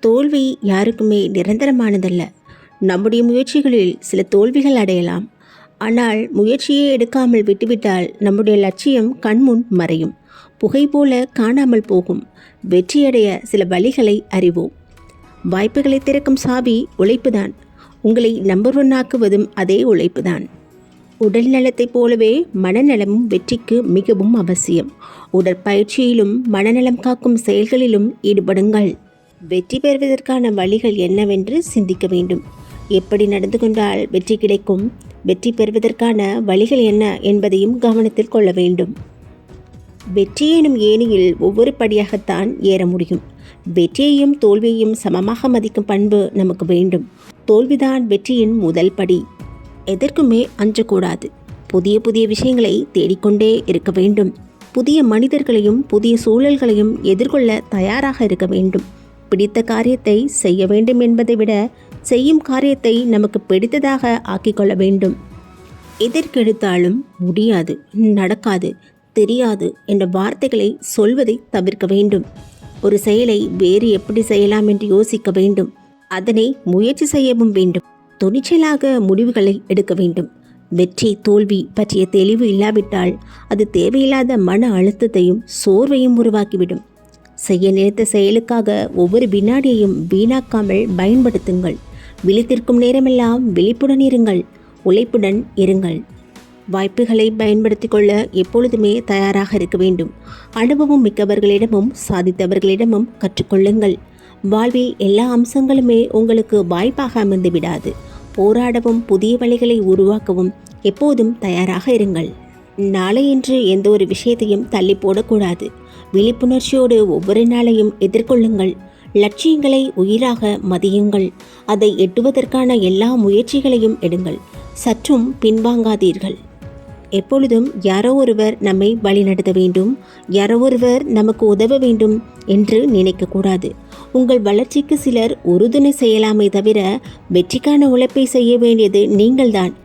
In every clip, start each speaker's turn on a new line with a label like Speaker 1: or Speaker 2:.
Speaker 1: தோல்வி யாருக்குமே நிரந்தரமானதல்ல. நம்முடைய முயற்சிகளில் சில தோல்விகள் அடையலாம். ஆனால் முயற்சியே எடுக்காமல் விட்டுவிட்டால் நம்முடைய லட்சியம் கண்முன் மறையும். புகை போல காணாமல் போகும். வெற்றியடைய சில வழிகளை அறிவோம். வாய்ப்புகளை திறக்கும் சாவி உழைப்புதான். உங்களை நம்பர் ஒன்னாக்குவதும் அதே உழைப்புதான். உடல் நலத்தைப் போலவே மனநலமும் வெற்றிக்கு மிகவும் அவசியம். உடற்பயிற்சியிலும் மனநலம் காக்கும் செயல்களிலும் ஈடுபடுங்கள். வெற்றி பெறுவதற்கான வழிகள் என்னவென்று சிந்திக்க வேண்டும். எப்படி நடந்து கொண்டால் வெற்றி கிடைக்கும்? வெற்றி பெறுவதற்கான வழிகள் என்ன என்பதையும் கவனத்தில் கொள்ள வேண்டும். வெற்றி எனும் ஏணியில் ஒவ்வொரு படியாகத்தான் ஏற முடியும். வெற்றியையும் தோல்வியையும் சமமாக மதிக்கும் பண்பு நமக்கு வேண்டும். தோல்விதான் வெற்றியின் முதல் படி. எதற்குமே அஞ்சக்கூடாது. புதிய புதிய விஷயங்களை தேடிக்கொண்டே இருக்க வேண்டும். புதிய மனிதர்களையும் புதிய சூழல்களையும் எதிர்கொள்ள தயாராக இருக்க வேண்டும். பிடித்த காரியத்தை செய்ய வேண்டும் என்பதை விட செய்யும் காரியத்தை நமக்கு பிடித்ததாக ஆக்கிக்கொள்ள வேண்டும். எதற்கெடுத்தாலும் முடியாது நடக்காது தெரியாது என்ற வார்த்தைகளை சொல்வதை தவிர்க்க வேண்டும். ஒரு செயலை வேறு எப்படி செய்யலாம் என்று யோசிக்க வேண்டும். அதனை முயற்சி செய்யவும் வேண்டும். துணிச்சலாக முடிவுகளை எடுக்க வேண்டும். வெற்றி தோல்வி பற்றிய தெளிவு இல்லாவிட்டால் அது தேவையில்லாத மன அழுத்தத்தையும் சோர்வையும் உருவாக்கிவிடும். செய்ய நினைத்த செயலுக்காக ஒவ்வொரு வினாடியையும் வீணாக்காமல் பயன்படுத்துங்கள். விழித்திருக்கும் நேரமெல்லாம் விழிப்புடன் இருங்கள். உழைப்புடன் இருங்கள். வாய்ப்புகளை பயன்படுத்தி கொள்ள எப்பொழுதுமே தயாராக இருக்க வேண்டும். அனுபவம் மிக்கவர்களிடமும் சாதித்தவர்களிடமும் கற்றுக்கொள்ளுங்கள். வாழ்வில் எல்லா அம்சங்களுமே உங்களுக்கு வாய்ப்பாக அமைந்து விடாது. போராடவும் புதிய வழிகளை உருவாக்கவும் எப்போதும் தயாராக இருங்கள். நாளையன்று எந்த ஒரு விஷயத்தையும் தள்ளி போடக்கூடாது. விழிப்புணர்ச்சியோடு ஒவ்வொரு நாளையும் எதிர்கொள்ளுங்கள். லட்சியங்களை உயிராக மதியுங்கள். அதை எட்டுவதற்கான எல்லா முயற்சிகளையும் எடுங்கள். சற்றும் பின்வாங்காதீர்கள். எப்பொழுதும் யாரோ ஒருவர் நம்மை வழிநடத்த வேண்டும் யாரோ ஒருவர் நமக்கு உதவ வேண்டும் என்று நினைக்கக்கூடாது. உங்கள் வளர்ச்சிக்கு சிலர் உறுதுணை செய்யலாமே தவிர வெற்றிக்கான உழைப்பை செய்ய வேண்டியது நீங்கள்தான்.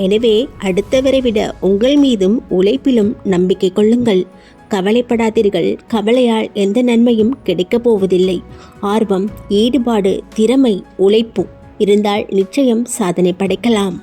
Speaker 1: எனவே அடுத்தவரை விட உங்கள் மீதும் உழைப்பிலும் நம்பிக்கை கொள்ளுங்கள். கவலைப்படாதீர்கள். கவலையால் எந்த நன்மையும் கிடைக்கப் போவதில்லை. ஆர்வம் ஈடுபாடு திறமை உழைப்பு. இருந்தால் நிச்சயம் சாதனை படைக்கலாம்.